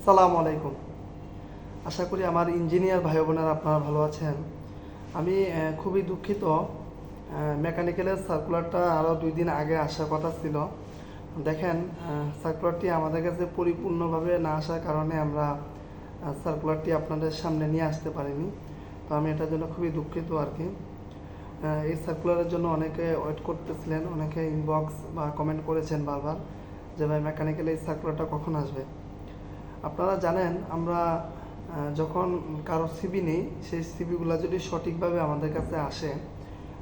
আসসালামু আলাইকুম। আশা করি আমার ইঞ্জিনিয়ার ভাই বোনেরা আপনারা ভালো আছেন। আমি খুবই দুঃখিত। মেকানিক্যালের সার্কুলারটা আরও দুই দিন আগে আসার কথা ছিল। দেখেন সার্কুলারটি আমাদের কাছে পরিপূর্ণভাবে না আসার কারণে আমরা সার্কুলারটি আপনাদের সামনে নিয়ে আসতে পারিনি। তো আমি এটার জন্য খুবই দুঃখিত আর কি এই সার্কুলারের জন্য অনেকে ওয়েট করতেছিলেন, অনেকে ইনবক্স বা কমেন্ট করেছেন বারবার যে, ভাই মেকানিক্যাল এই সার্কুলারটা কখন আসবে? আপনারা জানেন, আমরা যখন কারও সিবি নেই, সেই সিবিগুলো যদি সঠিকভাবে আমাদের কাছে আসে,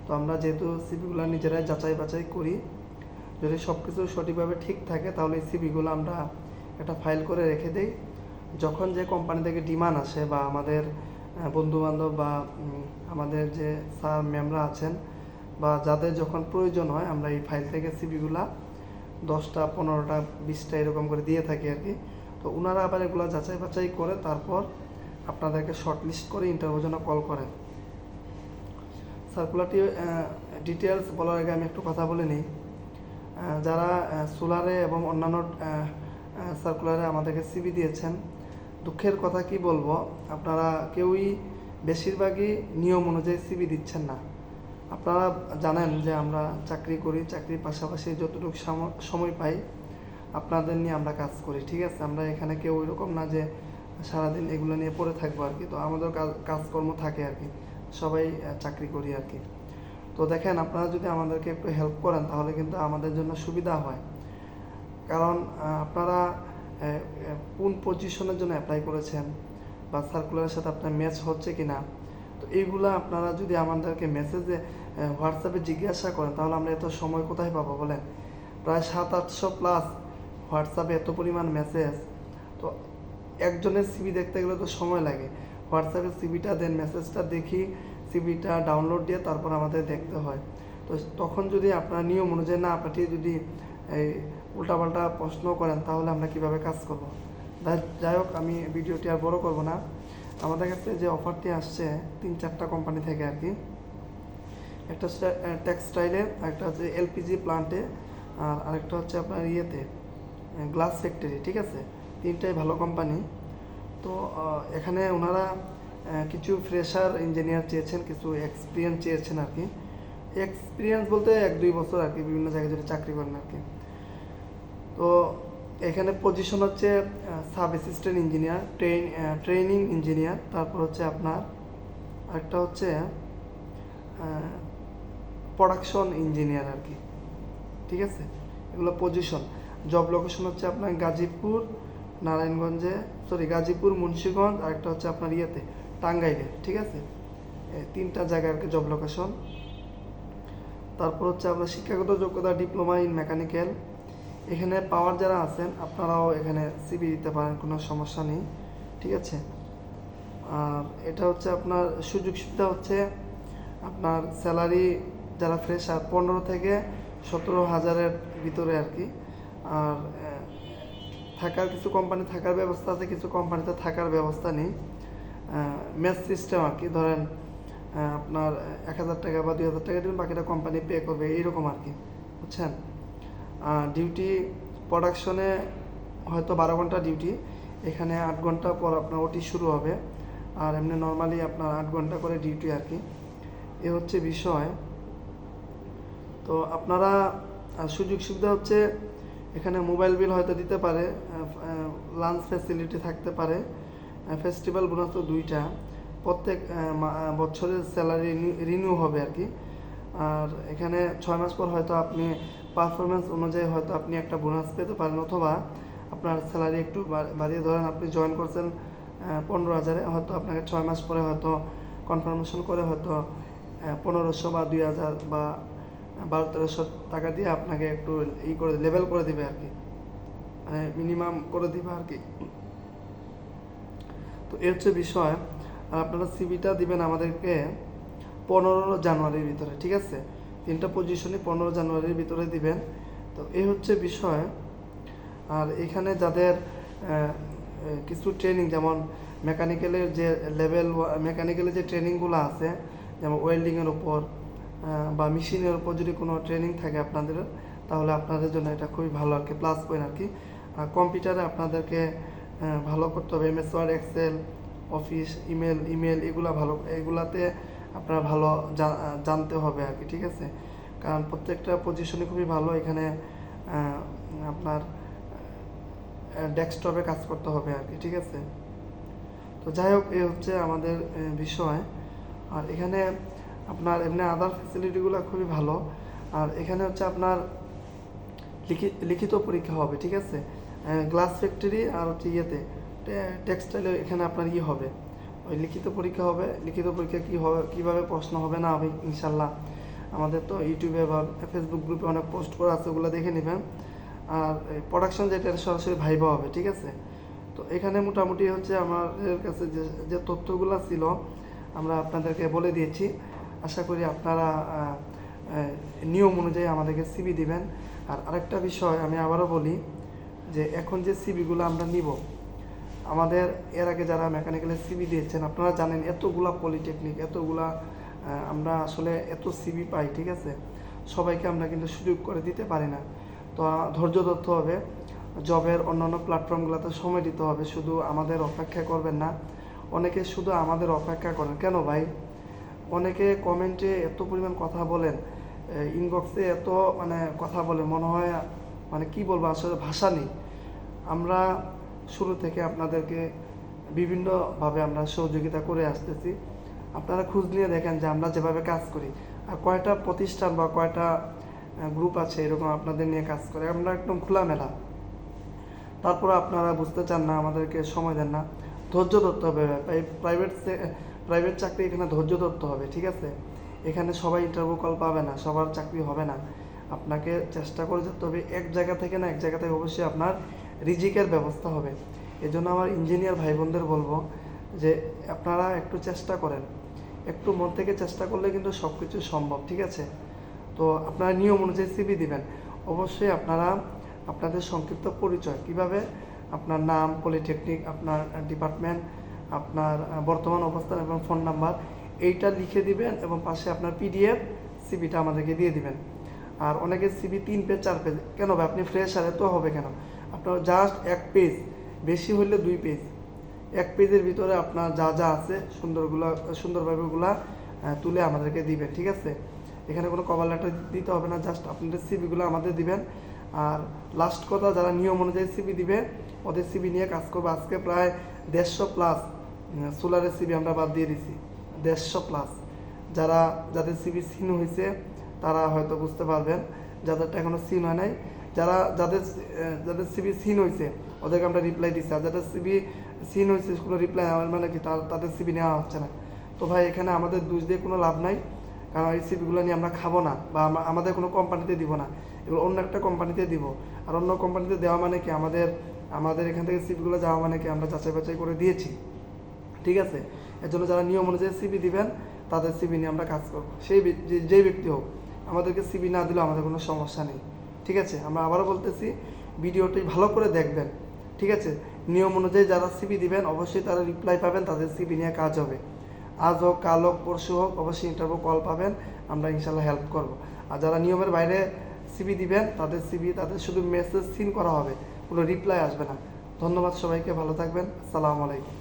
তো আমরা যেহেতু সিবিগুলো নিজেরাই যাচাই বাছাই করি, যদি সব কিছু সঠিকভাবে ঠিক থাকে, তাহলে এই সিবিগুলো আমরা একটা ফাইল করে রেখে দিই। যখন যে কোম্পানি থেকে ডিমান্ড আসে বা আমাদের বন্ধু বান্ধব বা আমাদের যে স্যার ম্যামরা আছেন, বা যাদের যখন প্রয়োজন হয়, আমরা এই ফাইল থেকে সিবিগুলা দশটা, পনেরোটা, বিশটা এরকম করে দিয়ে থাকি আর কি। তো ওনারা আবার এগুলো যাচাই বাছাই করে তারপর আপনাদেরকে শর্ট লিস্ট করে ইন্টারভিউ জন্য কল করেন। সার্কুলারটি ডিটেলস বলার আগে আমি একটু কথা বলে নিই। যারা সোলারে এবং অন্যান্য সার্কুলারে আমাদেরকে সিবি দিয়েছেন, দুঃখের কথা কি বলব, আপনারা কেউই বেশিরভাগই নিয়ম অনুযায়ী সিবি দিচ্ছেন না। আপনারা জানেন যে আমরা চাকরি করি, চাকরির পাশাপাশি যতটুকু সাম- সময় পাই আপনাদের নিয়ে আমরা কাজ করি, ঠিক আছে? আমরা এখানে কেউ এরকম না যে সারাদিন এগুলো নিয়ে পড়ে থাকব আর কি। তো আমাদের কাজকর্ম থাকে আর কি। সবাই চাকরি করি আর কি। তো দেখেন, আপনারা যদি আমাদেরকে একটু হেল্প করেন, তাহলে কিন্তু আমাদের জন্য সুবিধা হয়। কারণ আপনারা কোন পজিশনের জন্য অ্যাপ্লাই করেছেন? বা সার্কুলারের সাথে আপনার ম্যাচ হচ্ছে কি না তো এইগুলো আপনারা যদি আমাদেরকে মেসেজে হোয়াটসঅ্যাপে জিজ্ঞাসা করেন, তাহলে আমরা এত সময় কোথায় পাবো বলেন? প্রায় সাত আটশো প্লাস হোয়াটসঅ্যাপে এত পরিমাণ মেসেজ তো একজনের সিবি দেখতে গেলে তো সময় লাগে। হোয়াটসঅ্যাপে সিবিটা দেন মেসেজটা দেখি সিবিটা ডাউনলোড দিয়ে তারপর আমাদের দেখতে হয়। তো তখন যদি আপনার নিয়ম অনুযায়ী না পাঠিয়ে যদি এই উল্টাপাল্টা প্রশ্ন করেন, তাহলে আমরা কীভাবে কাজ করব? যাই- হোক, আমি ভিডিওটি আর বড় করব না। আমাদের কাছে যে অফারটি আসছে, তিন চারটা কোম্পানি থেকে আর কি, একটা টেক্সটাইলে একটা হচ্ছে এলপিজি প্লান্টে আর আরেকটা হচ্ছে আপনার ইয়েতে। গ্লাস ফ্যাক্টরি ঠিক আছে? তিনটাই ভালো কোম্পানি তো এখানে ওনারা কিছু ফ্রেশার ইঞ্জিনিয়ার চেয়েছেন, কিছু এক্সপিরিয়েন্স চেয়েছেন আর কি এক্সপিরিয়েন্স বলতে এক, দুই বছর আর কি বিভিন্ন জায়গায় যদি চাকরি করেন আর কি তো, এখানে পজিশন হচ্ছে sub assistant engineer train training engineer তারপর হচ্ছে আপনার আরেকটা হচ্ছে প্রোডাকশন ইঞ্জিনিয়ার আর কি ঠিক আছে? এগুলো পজিশন জব লোকেশন হচ্ছে আপনার গাজীপুর, নারায়ণগঞ্জে সরি গাজীপুর, মুন্সিগঞ্জ, আর একটা হচ্ছে আপনার ইয়েতে, টাঙ্গাইলে, ঠিক আছে? তিনটা জায়গায় আর কি জব লোকেশন তারপর হচ্ছে আপনার শিক্ষাগত যোগ্যতা ডিপ্লোমা ইন মেকানিক্যাল এখানে পাওয়ার যারা আছেন, আপনারাও এখানে সিবি দিতে পারেন, কোনো সমস্যা নেই, ঠিক আছে? আর এটা হচ্ছে আপনার সুযোগ সুবিধা হচ্ছে আপনার স্যালারি যারা ফ্রেশ আর পনেরো থেকে সতেরো হাজারের ভিতরে আর কি। আর থাকার কিছু কোম্পানি থাকার ব্যবস্থা আছে, কিছু কোম্পানিতে থাকার ব্যবস্থা নেই। ম্যাচ সিস্টেম আর কি, ধরেন আপনার এক হাজার টাকা বা দুই হাজার টাকা দিবেন, বাকিটা কোম্পানি পে করবে, এইরকম আর কি, বুঝছেন? ডিউটি প্রোডাকশনে হয়তো বারো ঘণ্টা ডিউটি এখানে আট ঘণ্টা পর আপনার ওটি শুরু হবে, আর এমনি নর্মালি আপনার আট ঘণ্টা করে ডিউটি আর কি। এ হচ্ছে বিষয়। তো আপনারা সুযোগ সুবিধা হচ্ছে এখানে মোবাইল বিল হয়তো দিতে পারে লাঞ্চ ফ্যাসিলিটি থাকতে পারে ফেস্টিভ্যাল বোনাস তো দুইটা। প্রত্যেক বছরের স্যালারি রিনিউ হবে আর কি। আর এখানে ছয় মাস পর হয়তো আপনি পারফরমেন্স অনুযায়ী হয়তো আপনি একটা বোনাস পেতে পারেন, অথবা আপনার স্যালারি একটু বাড়িয়ে ধরেন, আপনি জয়েন করছেন পনেরো হাজারে, হয়তো আপনাকে ছয় মাস পরে হয়তো কনফার্মেশন করে হয়তো পনেরোশো বা দুই হাজার বা বারো তেরোশো টাকা দিয়ে আপনাকে একটু ই করে লেভেল করে দিবে আর কি। মানে মিনিমাম করে দিবে আর কি। তো এর হচ্ছে বিষয় আর আপনারা সিবিটা দিবেন আমাদেরকে পনেরো জানুয়ারির ভিতরে ঠিক আছে? তিনটা পজিশনই পনেরো জানুয়ারির ভিতরে দিবেন। তো এই হচ্ছে বিষয়। আর এখানে যাদের কিছু ট্রেনিং যেমন মেকানিক্যালের যে লেভেল মেকানিক্যালের যে ট্রেনিংগুলো আছে যেমন ওয়েল্ডিংয়ের আহ, বা মেশিনের উপর যদি কোনো ট্রেনিং থাকে আপনাদের, তাহলে আপনাদের জন্য এটা খুবই ভালো আর কি প্লাস পয়েন্ট আর কি। আর কম্পিউটারে আপনাদেরকে ভালো করতে হবে MS Word Excel office email email এগুলা ভালো, এগুলাতে আপনার ভালো জানতে হবে আর কি, ঠিক আছে? কারণ প্রত্যেকটা পজিশনই খুবই ভালো, এখানে আপনার ডেস্কটপে কাজ করতে হবে আর কি, ঠিক আছে? তো যাই হোক এ হচ্ছে আমাদের বিষয়। আর এখানে আপনার এমনি আদার ফ্যাসিলিটিগুলো খুবই ভালো। আর এখানে হচ্ছে আপনার লিখি- লিখিত পরীক্ষা হবে, ঠিক আছে? গ্লাস ফ্যাক্টরি আর হচ্ছে ইয়েতে। টেক্সটাইলে এখানে আপনার ই হবে। ওই লিখিত পরীক্ষা হবে, লিখিত পরীক্ষা কী হবে, কীভাবে প্রশ্ন হবে না হবে ইনশাল্লাহ আমাদের তো ইউটিউবে বা ফেসবুক গ্রুপে অনেক পোস্ট করা আছে, ওগুলো দেখে নেবেন। আর প্রোডাকশন যেটা সরাসরি ভাইবা হবে, ঠিক আছে? তো এখানে মোটামুটি হচ্ছে আমাদের কাছে যে যে তথ্যগুলো ছিল, আমরা আপনাদেরকে বলে দিয়েছি। আশা করি আপনারা নিয়ম অনুযায়ী আমাদেরকে সিবি দিবেন। আর আরেকটা বিষয় আমি আবারও বলি যে এখন যে সিবিগুলো আমরা নিব, আমাদের এর আগে যারা মেকানিক্যালের সিবি দিয়েছেন, আপনারা জানেন এতগুলা পলিটেকনিক এতগুলা আমরা আসলে এত সিবি পাই, ঠিক আছে? সবাইকে আমরা কিন্তু সুযোগ করে দিতে পারি না। তো ধৈর্য ধরতে হবে, জবের অন্যান্য প্ল্যাটফর্মগুলোতে সময় দিতে হবে, শুধু আমাদের অপেক্ষা করবেন না। অনেকে শুধু আমাদের অপেক্ষা করেন। কেন ভাই? অনেকে কমেন্টে এত পরিমাণ কথা বলেন ইনবক্সে এত মানে কথা বলে, মনে হয় মানে কি বলব, আসলে ভাষা নেই। আমরা শুরু থেকে আপনাদেরকে বিভিন্নভাবে আমরা সহযোগিতা করে আসতেছি। আপনারা খোঁজ নিয়ে দেখেন যে আমরা যেভাবে কাজ করি। আর কয়টা প্রতিষ্ঠান বা কয়টা গ্রুপ আছে এরকম আপনাদের নিয়ে কাজ করে, আমরা একদম খোলামেলা। তারপরে আপনারা বুঝতে চান না, আমাদেরকে সময় দেন না। ধৈর্য ধরতে হবে প্রাইভেট প্রাইভেট চাকরি এখানে ধৈর্য ধরতে হবে, ঠিক আছে? এখানে সবাই ইন্টারভিউ কল পাবে না, সবার চাকরি হবে না। আপনাকে চেষ্টা করে যেতে হবে, এক জায়গা থেকে না এক জায়গা থেকে অবশ্যই আপনার রিজিকের ব্যবস্থা হবে। এই জন্য আমার ইঞ্জিনিয়ার ভাই বোনদের বলব যে, আপনারা একটু চেষ্টা করেন। একটু মন থেকে চেষ্টা করলে কিন্তু সব কিছু সম্ভব, ঠিক আছে? তো আপনারা নিয়ম অনুযায়ী সিবি দিবেন। অবশ্যই আপনারা আপনাদের সংক্ষিপ্ত পরিচয়, কীভাবে আপনার নাম পলিটেকনিক আপনার ডিপার্টমেন্ট আপনার বর্তমান অবস্থান এবং ফোন নাম্বার এইটা লিখে দিবেন এবং পাশে আপনার পিডিএফ সিবিটা আমাদেরকে দিয়ে দিবেন। আর অনেকে সিবি তিন পেজ চার পেজ কেন হবে আপনি ফ্রেশ আর এত হবে কেন? আপনার জাস্ট এক পেজ বেশি হইলে দুই পেজ এক পেজের ভিতরে আপনার যা যা আছে, সুন্দরগুলো সুন্দরভাবে ওগুলা তুলে আমাদেরকে দিবেন, ঠিক আছে? এখানে কোনো কভার লেটার দিতে হবে না জাস্ট আপনাদের সিবিগুলো আমাদের দিবেন। আর লাস্ট কথা, যারা নিয়ম অনুযায়ী সিবি দিবে, ওদের সিবি নিয়ে কাজ করবে আজকে প্রায় দেড়শো প্লাস সোলারের সিবি আমরা বাদ দিয়ে দিছি। দেড়শো প্লাস যারা, যাদের সিবি সিন হয়েছে তারা হয়তো বুঝতে পারবেন, যাদেরটা এখনও সিন হয় নাই, যারা, যাদের যাদের সিবি সিন হয়েছে ওদেরকে আমরা রিপ্লাই দিচ্ছি আর যাদের সিবি সিন হয়েছে কোনো রিপ্লাই আমার মানে কি? তাদের সিবি নেওয়া হচ্ছে না। তো ভাই, এখানে আমাদের দোষ দিয়ে কোনো লাভ নাই, কারণ এই সিবিগুলো নিয়ে আমরা খাব না, বা আমাদের কোনো কোম্পানিতে দিব না। এগুলো অন্য একটা কোম্পানিতে দিব। আর অন্য কোম্পানিতে দেওয়া মানে কি? আমাদের আমাদের এখান থেকে সিবিগুলো যাওয়া মানে কি? আমরা যাচাই বাছাই করে দিয়েছি। ঠিক আছে? এর জন্য যারা নিয়ম অনুযায়ী সিবি দিবেন, তাদের সিবি নিয়ে আমরা কাজ করব। সেই যেই ব্যক্তি হোক, আমাদেরকে সিবি না দিলেও আমাদের কোনো সমস্যা নেই। ঠিক আছে? আমরা আবারও বলতেছি, ভিডিওটি ভালো করে দেখবেন। ঠিক আছে? নিয়ম অনুযায়ী যারা সিবি দিবেন, অবশ্যই তারা রিপ্লাই পাবেন, তাদের সিবি নিয়ে কাজ হবে। আজ হোক, কাল হোক, পরশু হোক, অবশ্যই ইন্টারভিউ কল পাবেন, আমরা ইনশাল্লাহ হেল্প করব। আর যারা নিয়মের বাইরে সিবি দিবেন, তাদের সিবি তাদের শুধু মেসেজ সিন করা হবে। কোনো রিপ্লাই আসবে না। ধন্যবাদ সবাইকে, ভালো থাকবেন। আসসালামু আলাইকুম।